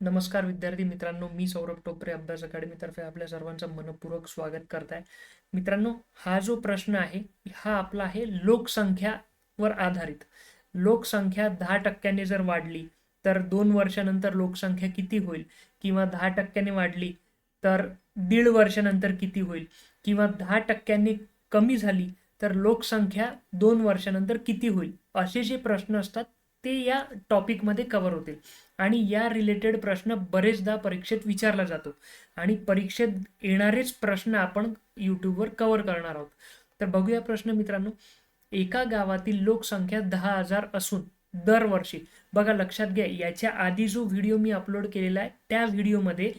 नमस्कार विद्यार्थी मित्रांनो मी सौरभ टोपरे अभ्यास अकॅडमीतर्फे आपल्या सर्वांचं मनपूर्वक स्वागत करत आहे मित्रांनो हा जो प्रश्न आहे हा आपला आहे लोकसंख्यावर आधारित. लोकसंख्या दहा टक्क्याने जर वाढली तर दोन वर्षानंतर लोकसंख्या किती होईल? किंवा दहा टक्क्याने वाढली तर दीड वर्षानंतर किती होईल? किंवा दहा टक्क्यांनी कमी झाली तर लोकसंख्या दोन वर्षानंतर किती होईल? असे जे प्रश्न असतात ते या टॉपिकमध्ये कव्हर होतील. आणि या रिलेटेड प्रश्न बरेचदा परीक्षेत विचारला जातो. आणि परीक्षेत येणारेच प्रश्न आपण यूट्यूबवर कव्हर करणार आहोत. तर बघूया प्रश्न मित्रांनो. एका गावातील लोकसंख्या दहा हजार असून दरवर्षी बघा लक्षात घ्या याच्या आधी जो व्हिडिओ मी अपलोड केलेला आहे त्या व्हिडिओमध्ये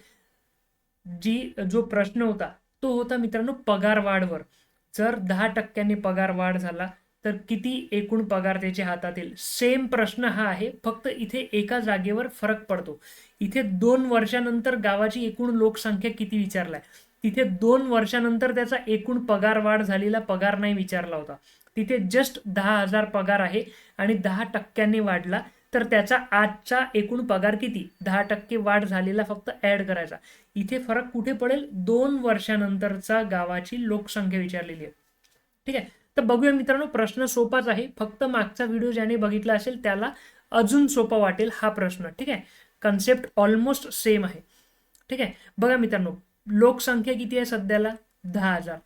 जी जो प्रश्न होता तो होता मित्रांनो पगार वाढवर जर दहा टक्क्यांनी पगार वाढ झाला तर किती एकूण पगार त्याच्या हातात येईल सेम प्रश्न हा आहे फक्त इथे एका जागेवर फरक पडतो. इथे दोन वर्षानंतर गावाची एकूण लोकसंख्या किती विचारलाय? तिथे दोन वर्षानंतर त्याचा एकूण पगार वाढ झालेला पगार नाही विचारला होता. तिथे जस्ट दहा हजार पगार आहे आणि दहा टक्क्यांनी वाढला तर त्याचा आजचा एकूण पगार किती? दहा टक्के वाढ झालेला फक्त ऍड करायचा. इथे फरक कुठे पडेल? दोन वर्षानंतरचा गावाची लोकसंख्या विचारलेली आहे. ठीक आहे? तर बघूया मित्रांनो प्रश्न सोपाच आहे. फक्त मागचा व्हिडिओ ज्याने बघितला असेल त्याला अजून सोपा वाटेल हा प्रश्न. ठीक आहे? कन्सेप्ट ऑलमोस्ट सेम आहे. ठीक आहे? बघा मित्रांनो लोकसंख्या किती आहे सध्याला? दहा हजार.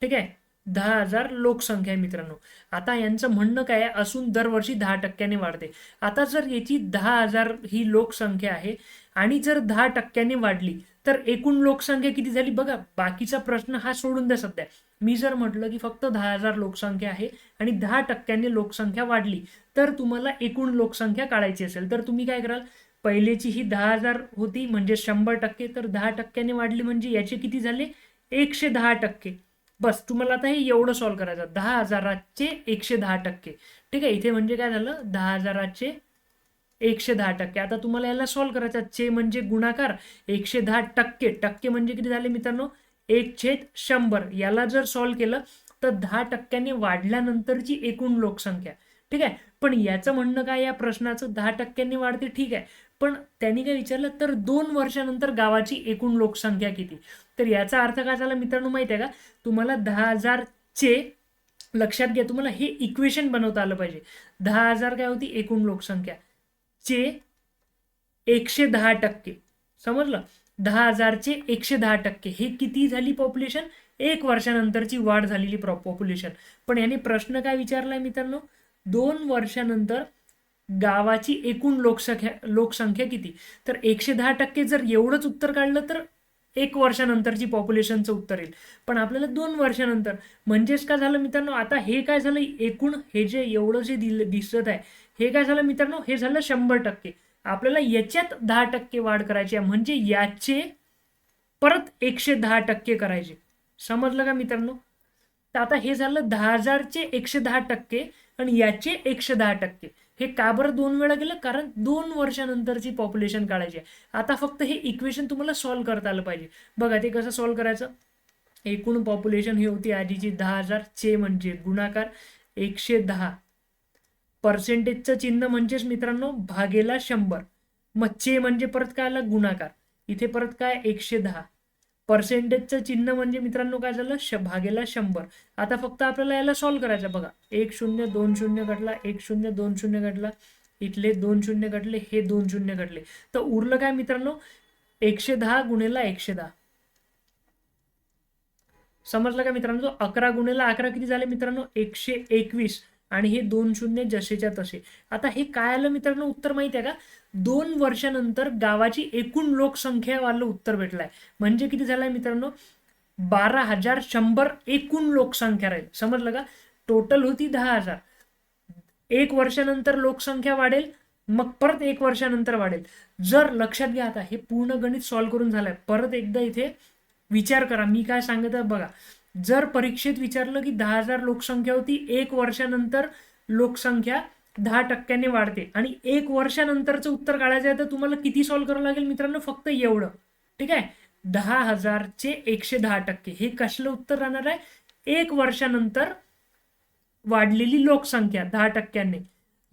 ठीक आहे? दहा हजार लोकसंख्या आहे मित्रांनो. आता यांचं म्हणणं काय आहे? असून दरवर्षी दहा टक्क्याने वाढते. आता जर याची दहा हजार ही लोकसंख्या आहे आणि जर दहा टक्क्याने वाढली तर एकूण लोकसंख्या किती झाली? बघा बाकीचा प्रश्न हा सोडून द्या सध्या. मी जर म्हटलं की फक्त दहा हजार लोकसंख्या आहे आणि दहा टक्क्यांनी लोकसंख्या वाढली तर तुम्हाला एकूण लोकसंख्या काढायची असेल. तर तुम्ही काय कराल? पहिलेची ही दहा हजार होती म्हणजे शंभर टक्के तर दहा टक्क्याने वाढली म्हणजे याचे किती झाले? एकशे दहा टक्के. बस तुम्हाला आता हे एवढं सॉल्व्ह करायचं दहा हजाराचे एकशे दहा टक्के. ठीक आहे इथे म्हणजे काय झालं? दहा हजाराचे एकशे दहा टक्के. आता तुम्हाला याला सॉल्व्ह करायचं चे म्हणजे गुणाकार एकशे दहा टक्के. टक्के म्हणजे किती झाले मित्रांनो? एक छेद शंभर. याला जर सॉल्व्ह केलं तर दहा टक्क्याने वाढल्यानंतरची एकूण लोकसंख्या. ठीक आहे? पण याचं म्हणणं काय? या प्रश्नाचं दहा टक्क्यांनी वाढते ठीक आहे. पण त्यांनी काय विचारलं? तर दोन वर्षानंतर गावाची एकूण लोकसंख्या किती? तर याचा अर्थ काय झाला मित्रांनो माहिती आहे का? तुम्हाला दहा हजारचे लक्षात घ्या तुम्हाला हे इक्वेशन बनवता आलं पाहिजे. दहा हजार काय होती? एकूण लोकसंख्या. चे एकशे दहा टक्के. समजलं? दहा हजारचे एकशे दहा टक्के. हे किती झाली पॉप्युलेशन एक वर्षानंतरची वाढ झालेली पॉप्युलेशन पण याने प्रश्न काय विचारलाय मित्रांनो? दोन वर्षानंतर गावाची एकूण लोकसंख्या लोकसंख्या किती? तर एकशे दहा टक्के जर एवढंच उत्तर काढलं तर एक वर्षानंतरची पॉप्युलेशनचं उत्तर येईल. पण आपल्याला दोन वर्षानंतर म्हणजेच काय झालं मित्रांनो? आता हे काय झालं? एकूण हे जे एवढं जे दिलं दिसत आहे हे काय झालं मित्रांनो? हे झालं शंभर टक्के. आपल्याला याच्यात दहा टक्के वाढ करायची आहे. म्हणजे याचे परत एकशे दहा टक्के करायचे. समजलं का मित्रांनो? तर आता हे झालं दहा हजारचे एकशे दहा टक्के आणि याचे एकशे दहा टक्के. हे का बरं दोन वेळा गेलं? कारण दोन वर्षानंतरची पॉप्युलेशन काढायची आहे. आता फक्त हे इक्वेशन तुम्हाला सॉल्व्ह करता आलं पाहिजे. बघा ते कसं सॉल्व्ह करायचं? एकूण पॉप्युलेशन ही होती आधीची दहा हजार चे म्हणजे गुणाकार एकशे दहा. पर्सेंटेजचं चिन्ह म्हणजेच मित्रांनो भागेला शंभर. मग चे म्हणजे परत काय आलं? गुणाकार. इथे परत काय? एकशे दहा. पर्सेंटेजचं चिन्ह म्हणजे मित्रांनो काय झालं? श भागेला शंभर. आता फक्त आपल्याला याला सॉल्व्ह करायचं बघा. एक शून्य दोन शून्य घटला एक शून्य दोन शून्य घटला. इथले दोन शून्य घटले हे दोन शून्य घटले. तर उरलं काय मित्रांनो? एकशे दहा गुणेला एकशे दहा. समजलं का मित्रांनो? अकरा गुणेला अकरा किती झाले मित्रांनो? एकशे एकवीस. आणि हे दोन शून्य जसेच्या तसे आता हे काय आलं मित्रांनो? उत्तर माहिती आहे का? दोन वर्षानंतर गावाची एकूण लोकसंख्या लोकसंख्यावालं उत्तर भेटलंय. म्हणजे किती झालंय मित्रांनो? बारा हजार शंभर एकूण लोकसंख्या राहील. समजलं का? टोटल होती दहा हजार. एक वर्षानंतर लोकसंख्या वाढेल मग परत एक वर्षानंतर वाढेल. जर लक्षात घ्या आता हे पूर्ण गणित सॉल्व्ह करून झालंय. परत एकदा इथे विचार करा. मी काय सांगत आहे बघा. जर परीक्षेत विचारलं की दहा हजार लोकसंख्या होती एक वर्षानंतर लोकसंख्या दहा टक्क्याने वाढते. आणि एक वर्षानंतरचं उत्तर काढायचं आहे तर तुम्हाला किती सॉल्व्ह करावं लागेल मित्रांनो? फक्त एवढं. ठीक आहे? दहा हजारचे एकशे दहा टक्के. हे कसलं उत्तर राहणार आहे? एक वर्षानंतर वाढलेली लोकसंख्या दहा टक्क्यांनी.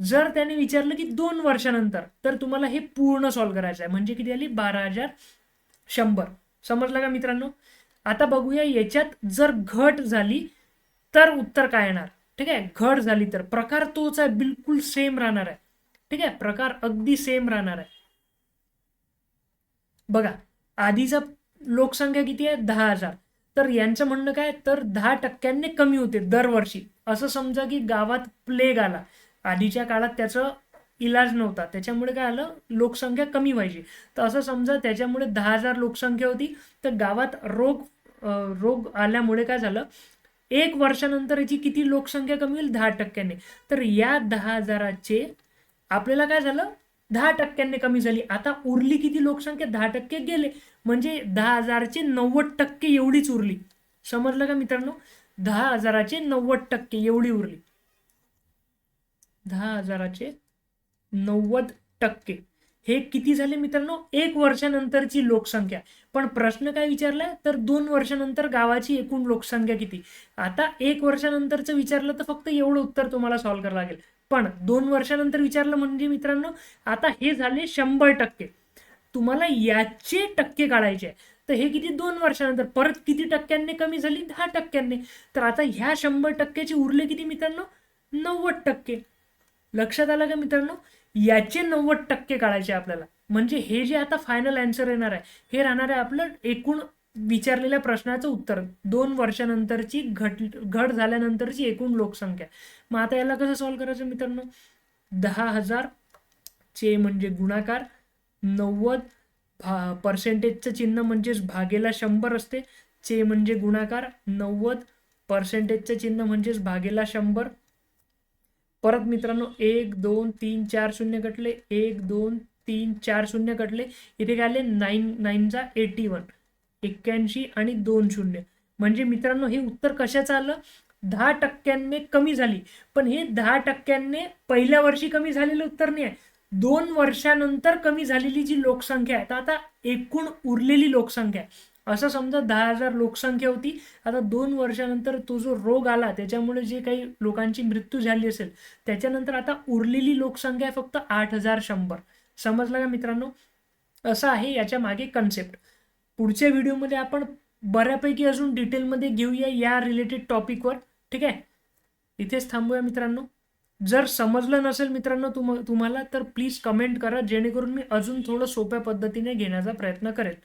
जर त्याने विचारलं की दोन वर्षानंतर तर तुम्हाला हे पूर्ण सॉल्व्ह करायचं आहे. म्हणजे किती आली? बारा हजार शंभर. समजलं का मित्रांनो? आता बघूया याच्यात जर घट झाली तर उत्तर काय येणार? ठीक आहे घट झाली तर. प्रकार तोच आहे बिलकुल सेम राहणार आहे. ठीक आहे प्रकार अगदी सेम राहणार आहे. बघा आधीचा लोकसंख्या किती आहे? दहा हजार. तर यांचं म्हणणं काय? तर दहा टक्क्यांनी कमी होते दरवर्षी. असं समजा की गावात प्लेग आला. आधीच्या काळात त्याचं इलाज नव्हता. त्याच्यामुळे काय आलं? लोकसंख्या कमी व्हायची. तर असं समजा त्याच्यामुळे दहा हजार लोकसंख्या होती. तर गावात रोग रोग आल्यामुळे काय झालं? एक वर्षानंतर याची किती लोकसंख्या कमी होईल? दहा टक्क्याने. तर या दहा हजाराचे आपल्याला काय झालं? दहा टक्क्यांनी कमी झाली. आता उरली किती लोकसंख्या? दहा टक्के गेले. म्हणजे दहा हजारचे नव्वद टक्के एवढीच उरली. समजलं का मित्रांनो? दहा हजाराचे नव्वद टक्के एवढी उरली. दहा हजाराचे नव्वद टक्के. हे किती झाले मित्रांनो? एक वर्षानंतरची लोकसंख्या. पण प्रश्न काय विचारलाय तर दोन वर्षानंतर गावाची एकूण लोकसंख्या किती? आता एक वर्षानंतरचं विचारलं तर फक्त एवढं उत्तर तुम्हाला सॉल्व्ह करावं लागेल. पण दोन वर्षानंतर विचारलं म्हणजे मित्रांनो आता हे झाले शंभर टक्के. तुम्हाला याचे टक्के काढायचे आहे. तर हे किती? दोन वर्षानंतर. परत किती टक्क्यांनी कमी झाली? दहा टक्क्यांनी. तर आता ह्या शंभर टक्क्याचे उरले किती मित्रांनो? नव्वद टक्के. लक्षात आलं का मित्रांनो? याचे नव्वद टक्के काढायचे आपल्याला. म्हणजे हे जे आता फायनल अँसर येणार आहे हे राहणार आहे आपलं एकूण विचारलेल्या प्रश्नाचं उत्तर. दोन वर्षानंतरची घट घट झाल्यानंतरची एकूण लोकसंख्या. मग आता याला कसं सॉल्व्ह करायचं मित्रांनो? दहा हजार चे म्हणजे गुणाकार नव्वद भा पर्सेंटेजचं चिन्ह म्हणजेच भागेला शंभर असते. चे म्हणजे गुणाकार नव्वद पर्सेंटेजचं चिन्ह म्हणजेच भागेला शंभर. परत मित्रांनो एक दोन तीन चार शून्य कटले एक दोन तीन चार शून्य कटले इथे काय आले नाईन नाईनचा एटी वन एक्क्याऐंशी आणि दोन शून्य. म्हणजे मित्रांनो हे उत्तर कशाचं आलं? दहा टक्क्यांनी कमी झाली. पण हे दहा टक्क्यांनी पहिल्या वर्षी कमी झालेलं उत्तर नाही आहे. दोन वर्षानंतर कमी झालेली जी लोकसंख्या आहे तर आता एकूण उरलेली लोकसंख्या आहे. असं समजा दहा हजार लोकसंख्या होती आता दोन वर्षानंतर तो जो रोग आला त्याच्यामुळे जे काही लोकांची मृत्यू झाली असेल त्याच्यानंतर आता उरलेली लोकसंख्या आहे फक्त आठ हजार शंभर. समजलं का मित्रांनो? असं आहे याच्या मागे कन्सेप्ट पुढच्या व्हिडिओमध्ये आपण बऱ्यापैकी अजून डिटेलमध्ये घेऊया या रिलेटेड टॉपिकवर ठीक आहे? इथेच थांबूया मित्रांनो. जर समजलं नसेल मित्रांनो तुम तुम्हाला तर प्लीज कमेंट करा जेणेकरून मी अजून थोडं सोप्या पद्धतीने घेण्याचा प्रयत्न करेल.